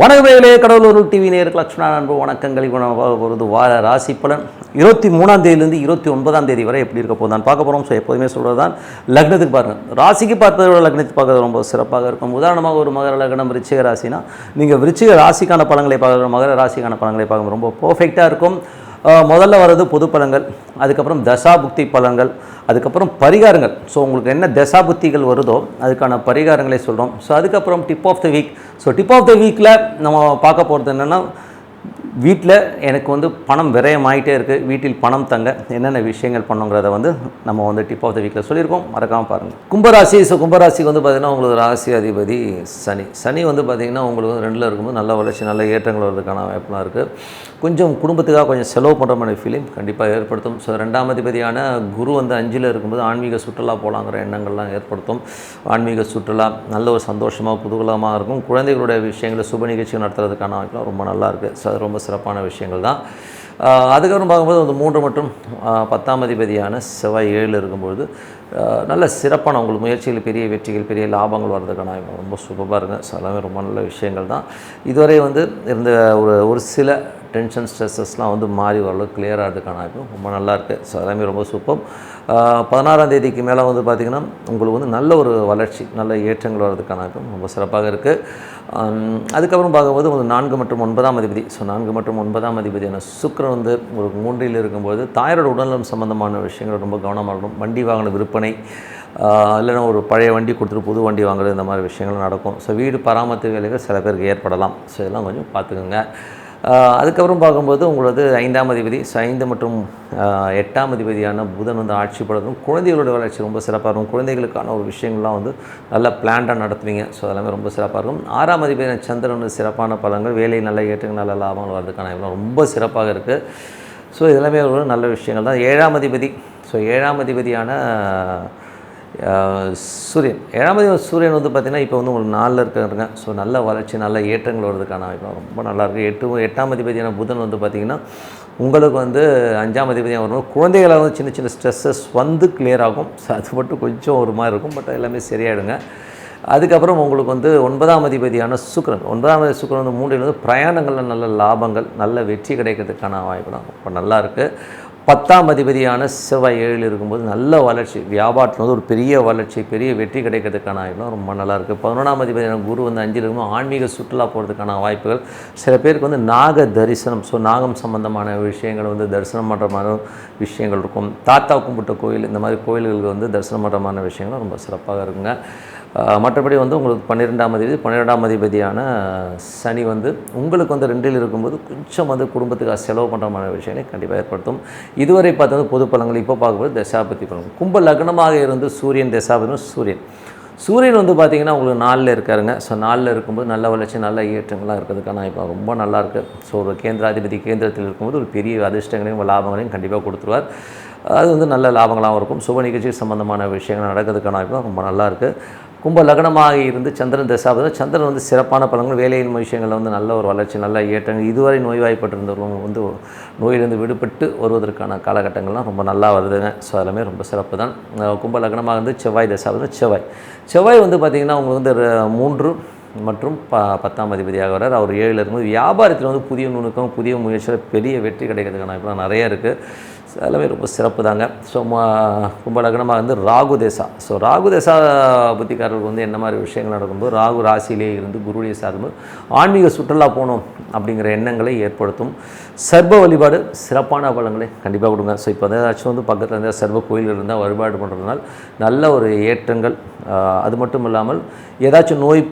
வணக்கமேலே கடவுளூர் TV நேருக்கு லட்சுமணா அன்பு வணக்கங்கள். போகிறது வார ராசி பலன். இருபத்தி மூணாம் தேதியிலேருந்து இருபத்தி ஒன்பதாம் தேதி வரை எப்படி இருக்க போதான் பார்க்க போகிறோம் ஸோ எப்போதுமே சொல்கிறது தான் லக்னத்துக்கு பாருங்கள் ராசிக்கு பார்த்ததை விட லக்னத்துக்கு பார்க்கறது ரொம்ப சிறப்பாக இருக்கும். உதாரணமாக ஒரு மகர லக்னம் விருச்சிக ராசினா நீங்கள் விருச்சிக ராசிக்கான பழங்களை பார்க்குற மகர ராசிக்கான பழங்களை பார்க்க ரொம்ப பர்ஃபெக்டாக இருக்கும். முதல்ல வர்றது பொது பலன்கள் அதுக்கப்புறம் தசாபுக்தி பலன்கள் அதுக்கப்புறம் பரிகாரங்கள். ஸோ உங்களுக்கு என்ன தசாபுக்திகள் வருதோ அதுக்கான பரிகாரங்களை சொல்கிறோம் ஸோ அதுக்கப்புறம் tip of the week so tip of the வீக்கில் நம்ம பார்க்க போகிறது என்னென்னா வீட்டில் எனக்கு வந்து பணம் விரயமாயிட்டே இருக்குது வீட்டில் பணம் தங்க என்னென்ன விஷயங்கள் பண்ணுங்கிறத வந்து நம்ம வந்து டிப் ஆஃப் த வீக்கில் சொல்லியிருக்கோம். மறக்காமல் பாருங்கள் கும்பராசி ஸோ கும்பராசிக்கு வந்து பார்த்திங்கன்னா உங்களுக்கு ராசி அதிபதி சனி. சனி வந்து பார்த்திங்கன்னா உங்களுக்கு வந்து ரெண்டில் இருக்கும்போது நல்ல வளர்ச்சி நல்ல ஏற்றங்கள் வர்றதுக்கான வாய்ப்புலாம் இருக்குது கொஞ்சம் குடும்பத்துக்காக கொஞ்சம் செலவு பண்ணுற மாதிரி ஃபீலிங் கண்டிப்பாக ஏற்படுத்தும். ஸோ ரெண்டாம் அதிபதியான குரு வந்து அஞ்சில் இருக்கும்போது ஆன்மீக சுற்றுலா போகலாங்கிற எண்ணங்கள்லாம் ஏற்படுத்தும். ஆன்மீக சுற்றுலா நல்ல ஒரு சந்தோஷமாக குதூகலமாக இருக்கும். குழந்தைகளுடைய விஷயங்களை சுப நிகழ்ச்சி நடத்துறதுக்கான வாய்ப்புலாம் ரொம்ப நல்லா இருக்குது ஸோ அது ரொம்ப சிறப்பான விஷயங்கள் தான். அதுக்கப்புறம் பார்க்கும்போது வந்து மூன்று மற்றும் பத்தாம் அதிபதியான செவ்வாய் ஏழு இருக்கும்பொழுது நல்ல சிறப்பான உங்களுக்கு முயற்சிகள் பெரிய வெற்றிகள் பெரிய லாபங்கள் வர்றதுக்கான ரொம்ப சூப்பராக இருங்க ஸோ எல்லாமே ரொம்ப நல்ல விஷயங்கள் தான். இதுவரை வந்து இருந்த ஒரு ஒரு சில டென்ஷன் ஸ்ட்ரெஸ்ஸஸ்லாம் வந்து மாறி ஓரளவுக்கு clear ஆகிறதுக்கான வாய்ப்பு ரொம்ப நல்லா இருக்குது ஸோ எல்லாமே ரொம்ப சூப்பர். பதினாறாம் தேதிக்கு மேலே வந்து பார்த்திங்கன்னா உங்களுக்கு வந்து நல்ல ஒரு வளர்ச்சி நல்ல ஏற்றங்கள் வர்றதுக்கான ரொம்ப சிறப்பாக இருக்குது அதுக்கப்புறம் பார்க்கும்போது ஒரு நான்கு மற்றும் ஒன்பதாம் அதிபதி. ஸோ நான்கு மற்றும் ஒன்பதாம் அதிபதியான சுக்கரன் வந்து ஒரு மூன்றில் இருக்கும்போது தாயாரோட உடல்நலம் சம்பந்தமான விஷயங்கள் ரொம்ப கவனமாக இருக்கணும். வண்டி வாங்கின விற்பனை இல்லைன்னா ஒரு பழைய வண்டி கொடுத்துட்டு புது வண்டி வாங்குறது இந்த மாதிரி விஷயங்கள் நடக்கும். ஸோ வீடு பராமரிப்பு வேலைகள் சில பேருக்கு ஏற்படலாம். ஸோ இதெல்லாம் கொஞ்சம் பார்த்துக்கோங்க. அதுக்கப்புறம் பார்க்கும்போது உங்களது ஐந்தாம் அதிபதி ஸோ ஐந்து மற்றும் எட்டாம் அதிபதியான புதன் வந்து ஆட்சி படுத்தும் குழந்தைகளோட வளர்ச்சி ரொம்ப சிறப்பாக இருக்கும். குழந்தைகளுக்கான ஒரு விஷயங்கள்லாம் வந்து நல்லா பிளான்டாக நடத்துவீங்க. ஸோ அதெல்லாமே ரொம்ப சிறப்பாக இருக்கும். ஆறாம் அதிபதியான சந்திரன் சிறப்பான பலன்கள் வேலையை நல்ல ஏற்றங்கள் நல்ல லாபங்கள் வர்றதுக்கான இதெல்லாம் ரொம்ப சிறப்பாக இருக்குது ஸோ இதெல்லாமே ஒரு நல்ல விஷயங்கள் தான். ஏழாம் அதிபதி ஸோ ஏழாம் அதிபதியான சூரியன். ஏழாம் சூரியன் வந்து பார்த்திங்கன்னா இப்போ வந்து உங்களுக்கு நாலில் இருக்கிறாங்க ஸோ நல்ல வளர்ச்சி நல்ல ஏற்றங்கள் வர்றதுக்கான வாய்ப்பு ரொம்ப நல்லாயிருக்கு எட்டு எட்டாம் அதிபதியான புதன் வந்து பார்த்திங்கன்னா உங்களுக்கு வந்து அஞ்சாம் அதிபதியாக வரும் குழந்தைகளை வந்து சின்ன சின்ன ஸ்ட்ரெஸ்ஸஸ் வந்து கிளியர் ஆகும். ஸோ அது மட்டும் கொஞ்சம் ஒரு மாதிரி இருக்கும் பட் எல்லாமே சரியாயிடுங்க. அதுக்கப்புறம் உங்களுக்கு வந்து ஒன்பதாம் அதிபதியான சுக்கிரன். ஒன்பதாம் அதிபதி சுக்கிரன் வந்து மூன்றில் வந்து பிரயாணங்களில் நல்ல லாபங்கள் நல்ல வெற்றி கிடைக்கிறதுக்கான வாய்ப்பு தான் ரொம்ப நல்லாயிருக்கு பத்தாம் அதிபதியான செவ்வாய் ஏழில் இருக்கும்போது நல்ல வளர்ச்சி. வியாபாரத்தில் வந்து ஒரு பெரிய வளர்ச்சி பெரிய வெற்றி கிடைக்கிறதுக்கான வாய்ப்புலாம் ரொம்ப நல்லா இருக்குது பதினொன்றாம் அதிபதியான குரு வந்து அஞ்சில் இருக்கும்போது ஆன்மீக சுற்றுலா போகிறதுக்கான வாய்ப்புகள். சில பேருக்கு வந்து நாக தரிசனம் ஸோ நாகம் சம்பந்தமான விஷயங்கள் வந்து தரிசனம் பண்ணுற மாதிரி விஷயங்கள் இருக்கும். தாத்தா கும்பிட்ட கோயில் இந்த மாதிரி கோயில்களுக்கு வந்து தரிசனம் பண்ணுறமான விஷயங்கள் ரொம்ப சிறப்பாக இருக்குங்க. மற்றபடி வந்து உங்களுக்கு பன்னிரெண்டாம் அதிபதி பன்னிரெண்டாம் அதிபதியான சனி வந்து உங்களுக்கு வந்து ரெண்டில் இருக்கும்போது கொஞ்சம் வந்து குடும்பத்துக்காக செலவு பண்ணுற மாதிரி விஷயங்களை கண்டிப்பாக ஏற்படுத்தும். இதுவரை பார்த்தது பொது பலங்கள் இப்போ பார்க்கும்போது தசாபதி பலன்கள் கும்ப லக்னமாக இருந்து சூரியன் தசாபதினும் சூரியன். சூரியன் வந்து பார்த்திங்கன்னா உங்களுக்கு நாளில் இருக்காருங்க. ஸோ நாளில் இருக்கும்போது நல்ல வளர்ச்சி நல்ல ஏற்றங்கள்லாம் இருக்கிறதுக்கான இப்போ ரொம்ப நல்லா இருக்குது ஸோ ஒரு கேந்திராதிபதி கேந்திரத்தில் இருக்கும்போது ஒரு பெரிய அதிர்ஷ்டங்களையும் லாபங்களையும் கண்டிப்பாக கொடுத்துருவார். அது வந்து நல்ல லாபங்களாகவும் இருக்கும். சுப நிகழ்ச்சி சம்பந்தமான விஷயங்கள் நடக்கிறதுக்கான வாய்ப்பு ரொம்ப நல்லாயிருக்கு கும்ப லக்னமாக இருந்து சந்திரன் தசாபதம் சந்திரன் வந்து சிறப்பான பலன்கள் வேலையின் விஷயங்களில் வந்து நல்ல ஒரு வளர்ச்சி நல்ல ஏற்றங்கள். இதுவரை நோய்வாய்ப்பட்டிருந்தவங்க வந்து நோயிலிருந்து விடுபட்டு வருவதற்கான காலகட்டங்கள்லாம் ரொம்ப நல்லா வருதுங்க ஸோ அதெல்லாமே ரொம்ப சிறப்பு தான். கும்ப லக்னமாக இருந்து செவ்வாய் தசாபதம் செவ்வாய். செவ்வாய் வந்து பார்த்திங்கன்னா உங்களுக்கு வந்து மூன்று மற்றும் ப பத்தாம் அதிபதியாக வரார் அவர் ஏழில் இருக்கும்போது வியாபாரத்தில் வந்து புதிய நுணுக்கம் புதிய முயற்சியில் பெரிய வெற்றி கிடைக்கிறதுக்கான இப்போ நிறைய இருக்குது ஸோ எல்லாமே ரொம்ப சிறப்பு தாங்க ஸோ கும்ப லக்னமாக வந்து ராகு தேசா. ஸோ ராகு தேசா புத்திக்காரர்களுக்கு வந்து என்ன மாதிரி விஷயங்கள் நடக்கும்போது ராகு ராசியிலே இருந்து குருடைய சாரும்போது ஆன்மீக சுற்றுலா போகணும் அப்படிங்கிற எண்ணங்களை ஏற்படுத்தும். சர்வ வழிபாடு சிறப்பான பலங்களை கண்டிப்பாக கொடுங்க. ஸோ இப்போ ஏதாச்சும் வந்து பக்கத்தில் இருந்தால் சர்வ கோயில் இருந்தால் வழிபாடு பண்ணுறதுனால நல்ல ஒரு ஏற்றங்கள். அது மட்டும் இல்லாமல் ஏதாச்சும் நோய்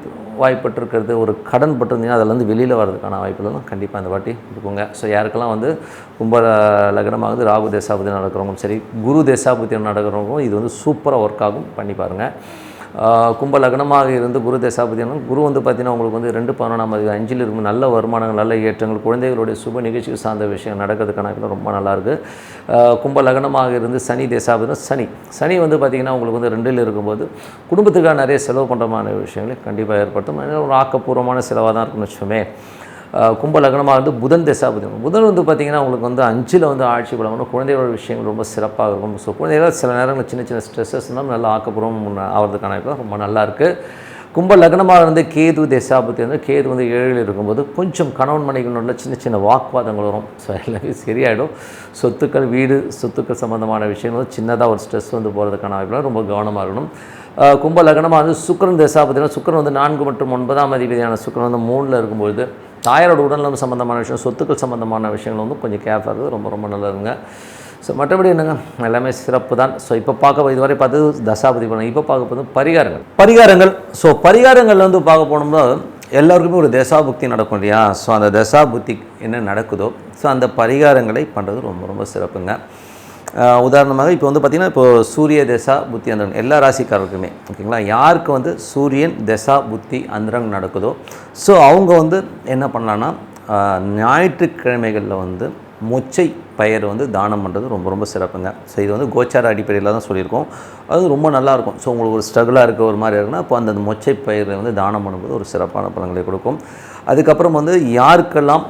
வாய்ப்பட்டிருக்கிறது ஒரு கடன் பட்டிருந்தீங்கன்னா அதிலேருந்து வெளியில் வர்றதுக்கான வாய்ப்புகளும் கண்டிப்பாக இந்த வாட்டி இருக்குங்க. ஸோ யாருக்கெல்லாம் வந்து கும்ப லக்னமாகுது வந்து ராகு தேசாபதி நடக்கிறவங்களும் சரி குரு தேசாபதி நடக்கிறவங்களும் இது வந்து சூப்பராக ஒர்க் ஆகும். பண்ணி பாருங்கள் கும்ப லக்னமாக இருந்து குரு தசாபதினா குரு வந்து பார்த்தீங்கன்னா உங்களுக்கு வந்து ரெண்டு பதினொன்றாம் அதிபதி அஞ்சில் இருக்கும். நல்ல வருமானங்கள் நல்ல ஏற்றங்கள் குழந்தைகளுடைய சுப நிகழ்ச்சி சார்ந்த விஷயம் நடக்கிறது கணக்கில் ரொம்ப நல்லாயிருக்கு. கும்ப லக்னமாக இருந்து சனி தசாபதினா சனி. சனி வந்து பார்த்திங்கன்னா உங்களுக்கு வந்து ரெண்டில் இருக்கும்போது குடும்பத்துக்காக நிறைய செலவு பண்ணுறமான விஷயங்களை கண்டிப்பாக ஏற்படுத்தும். ஒரு ஆக்கப்பூர்வமான செலவாக தான் இருக்குன்னு வச்சுக்கோமே. கும்ப லக்னமாக வந்து புதன் தசாபதி புதன். வந்து பார்த்திங்கன்னா உங்களுக்கு வந்து அஞ்சில் வந்து ஆட்சி பலமான குழந்தைகளோட விஷயங்கள் ரொம்ப சிறப்பாக இருக்கும். ஸோ குழந்தைகள் சில நேரங்களில் சின்ன சின்ன ஸ்ட்ரெஸ்ஸஸ் இருந்தாலும் நல்லா ஆக்கப்பூர்வம் ஆகிறதுக்கான ரொம்ப நல்லா இருக்குது கும்ப லக்னமாக இருந்து கேது தேசாபத்தி வந்து கேது வந்து ஏழில் இருக்கும்போது கொஞ்சம் கணவன் மனைவிகளோட சின்ன சின்ன வாக்குவாதங்கள் வரும். ஸோ எல்லாமே சரியாயிடும். சொத்துக்கள் வீடு சொத்துக்கள் சம்மந்தமான விஷயங்கள் வந்து சின்னதாக ஒரு ஸ்ட்ரெஸ் வந்து போகிறதுக்கான வாய்ப்புலாம் ரொம்ப கவனமாக இருக்கணும். கும்ப லக்னமாக வந்து சுக்கரன் தசாபத்தினா சுக்கரன் வந்து நான்கு மற்றும் ஒன்பதாம் அதிபதியான சுக்கரன் வந்து மூணில் இருக்கும்பொழுது தாயாரோட உடல்நலம் சம்மந்தமான விஷயம் சொத்துக்கள் சம்மந்தமான விஷயங்கள் வந்து கொஞ்சம் கேர்ஃபுல்லாக ரொம்ப ரொம்ப நல்லதுங்க. ஸோ மற்றபடி என்னங்க? எல்லாமே சிறப்பு தான். ஸோ இப்போ பார்க்க இதுவரை பார்த்து தசாபதி பலன். இப்போ பார்க்க போது பரிகாரங்கள். பரிகாரங்கள் ஸோ பரிகாரங்கள் வந்து பார்க்க போனோம்னா எல்லாருக்குமே ஒரு தசாபுக்தி நடக்கும் இல்லையா? ஸோ அந்த தசாபுக்தி என்ன நடக்குதோ ஸோ அந்த பரிகாரங்களை பண்ணுறது ரொம்ப ரொம்ப சிறப்புங்க. உதாரணமாக இப்போ வந்து பார்த்திங்கன்னா இப்போ சூரிய தசா புத்தி அந்தரன் எல்லா ராசிக்காரருக்குமே ஓகேங்களா? யாருக்கு வந்து சூரியன் தசா புத்தி அந்தரங் நடக்குதோ ஸோ அவங்க வந்து என்ன பண்ணலான்னா ஞாயிற்றுக்கிழமைகளில் வந்து மொச்சை பயிர் வந்து தானம் பண்ணுறது ரொம்ப ரொம்ப சிறப்புங்க. ஸோ இது வந்து கோச்சார அடிப்படையில் தான் சொல்லியிருக்கோம். அது ரொம்ப நல்லாயிருக்கும். ஸோ உங்களுக்கு ஒரு ஸ்ட்ரகிளாக இருக்க ஒரு மாதிரி இருக்குன்னா அப்போ அந்த மொச்சை பயிரை வந்து தானம் பண்ணும்போது ஒரு சிறப்பான பலன்களை கொடுக்கும். அதுக்கப்புறம் வந்து யாருக்கெல்லாம்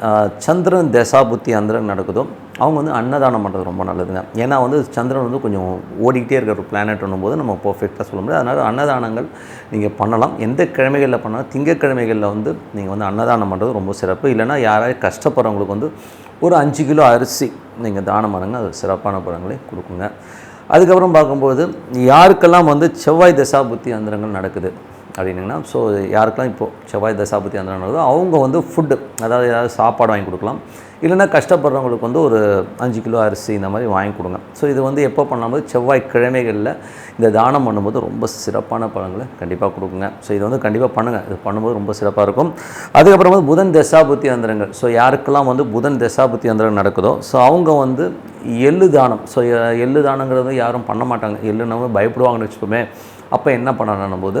சந்திரன் சந்திரன் தசாபுத்தி அந்தரன் நடக்குதோ அவங்க வந்து அன்னதானம் பண்ணுறது ரொம்ப நல்லதுங்க. ஏன்னா வந்து சந்திரன் வந்து கொஞ்சம் ஓடிக்கிட்டே இருக்கிற ஒரு பிளானட்னும் போது நம்ம பர்ஃபெக்டாக சொல்ல முடியாது. அதனால் அன்னதானங்கள் நீங்கள் பண்ணலாம். எந்த கிழமைகளில் பண்ணாலும் திங்கக்கிழமைகளில் வந்து நீங்கள் வந்து அன்னதானம் பண்ணுறது ரொம்ப சிறப்பு. இல்லைன்னா யாராவது கஷ்டப்படுறவங்களுக்கு வந்து ஒரு அஞ்சு கிலோ அரிசி நீங்கள் தானம் பண்ணுங்க. அது சிறப்பான பலன்களை கொடுக்குங்க. அதுக்கப்புறம் பார்க்கும்போது யாருக்கெல்லாம் வந்து செவ்வாய் தசா புத்தி அந்தரங்கள் நடக்குது? அப்படின்னிங்கன்னா ஸோ யாருக்கெல்லாம் இப்போது செவ்வாய் தசாபதி அந்த நடக்குதோ அவங்க வந்து ஃபுட்டு அதாவது ஏதாவது சாப்பாடு வாங்கி கொடுக்கலாம். இல்லைன்னா கஷ்டப்படுறவங்களுக்கு வந்து ஒரு அஞ்சு கிலோ அரிசி இந்த மாதிரி வாங்கி கொடுங்க. ஸோ இது வந்து எப்போ பண்ணும்போது செவ்வாய் கிழமைகளில் இந்த தானம் பண்ணும்போது ரொம்ப சிறப்பான பழங்களை கண்டிப்பாக கொடுக்குங்க. ஸோ இது வந்து கண்டிப்பாக பண்ணுங்கள் இது பண்ணும்போது ரொம்ப சிறப்பாக இருக்கும். அதுக்கப்புறம் வந்து புதன் தசாபுத்தி அந்தரங்கள் ஸோ யாருக்கெல்லாம் வந்து புதன் தசாபுத்தி அந்தரங்கள் நடக்குதோ ஸோ அவங்க வந்து எள்ளு தானம். ஸோ எள்ளு தானங்கிறது யாரும் பண்ண மாட்டாங்க. எள்ளுனவங்க பயப்படுவாங்கன்னு வச்சுக்கோமே. அப்போ என்ன பண்ணணும் போது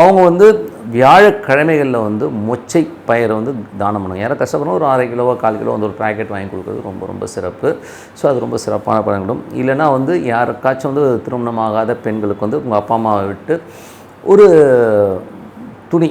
அவங்க வந்து வியாழக்கிழமைகளில் வந்து மொச்சை பயிரை வந்து தானம் பண்ணுவாங்க. யாரும் கஷ்டப்படணும் ஒரு அரை கிலோவோ கால் கிலோ வந்து ஒரு பேக்கெட் வாங்கி கொடுக்குறது ரொம்ப ரொம்ப சிறப்பு. ஸோ அது ரொம்ப சிறப்பான பலன்களும் இல்லைன்னா வந்து யாருக்காச்சும் வந்து திருமணமாகாத பெண்களுக்கு வந்து உங்கள் அப்பா அம்மாவை விட்டு ஒரு துணி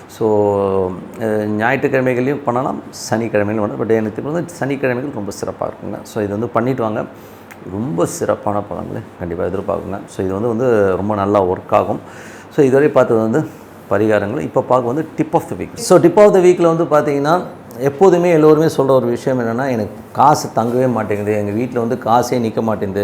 ஸோ ஞாயிற்றுக்கிழமைகளையும் பண்ணலாம் சனிக்கிழமைகளும் பண்ணலாம். பட் எனக்கு வந்து சனிக்கிழமைகள் ரொம்ப சிறப்பாக இருக்குங்க. ஸோ இது வந்து பண்ணிட்டு வாங்க. ரொம்ப சிறப்பான பலன்களை கண்டிப்பாக எதிர்பார்க்குங்க. ஸோ இது வந்து வந்து ரொம்ப நல்லா ஒர்க் ஆகும். ஸோ இதுவரை பார்த்தது வந்து பரிகாரங்கள். இப்போ பார்க்க வந்து tip of the week so tip of the வீக்கில் வந்து பார்த்தீங்கன்னா எப்போதுமே எல்லோருமே சொல்கிற ஒரு விஷயம் என்னென்னா எனக்கு காசு தங்கவே மாட்டேங்குது. எங்கள் வீட்டில் வந்து காசே நிற்க மாட்டேங்குது.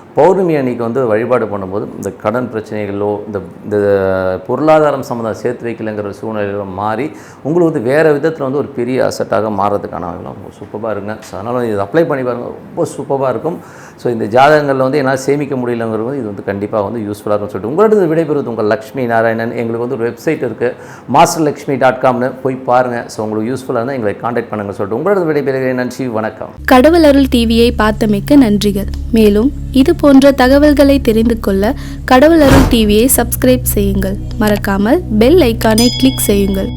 பௌர்ணமி அன்னைக்கு வந்து வழிபாடு பண்ணும்போது இந்த கடன் பிரச்சனைகளோ இந்த இந்த பொருளாதாரம் சம்மந்தம் சேர்த்து வைக்கலைங்கிற சூழ்நிலையில மாறி உங்களுக்கு வந்து வேறு விதத்தில் வந்து ஒரு பெரிய அசட்டாக மாறுறதுக்கான ரொம்ப சூப்பராக இருங்க. ஸோ அதனால் இது அப்ளை பண்ணி பாருங்கள் ரொம்ப சூப்பராக இருக்கும். ஸோ இந்த ஜாதகங்களில் வந்து என்னால் சேமிக்க முடியலங்கிறது வந்து இது வந்து கண்டிப்பாக வந்து யூஸ்ஃபுல்லாக இருக்கும்னு சொல்லிட்டு உங்களோட விடைபெறுவது உங்கள் லக்ஷ்மி நாராயணன். எங்களுக்கு வந்து ஒரு வெப்சைட் இருக்குது மாஸ்டர் லக்ஷ்மி டாட் காம்னு போய் பாருங்கள் ஸோ உங்களுக்கு யூஸ்ஃபுல்லாக இருந்தால் எங்களை காண்டாக்ட் பண்ணுங்கள் சொல்லிட்டு உங்களோட விடைபெறுகிறேன். நன்றி வணக்கம். கடவுள் அருள் டிவியை பார்த்தமைக்கு நன்றிகள். மேலும் இது போன்ற தகவல்களை தெரிந்து கொள்ள கடவுள் அருள் டிவியை சப்ஸ்கிரைப் செய்யுங்கள். மறக்காமல் பெல் ஐக்கானை கிளிக் செய்யுங்கள்.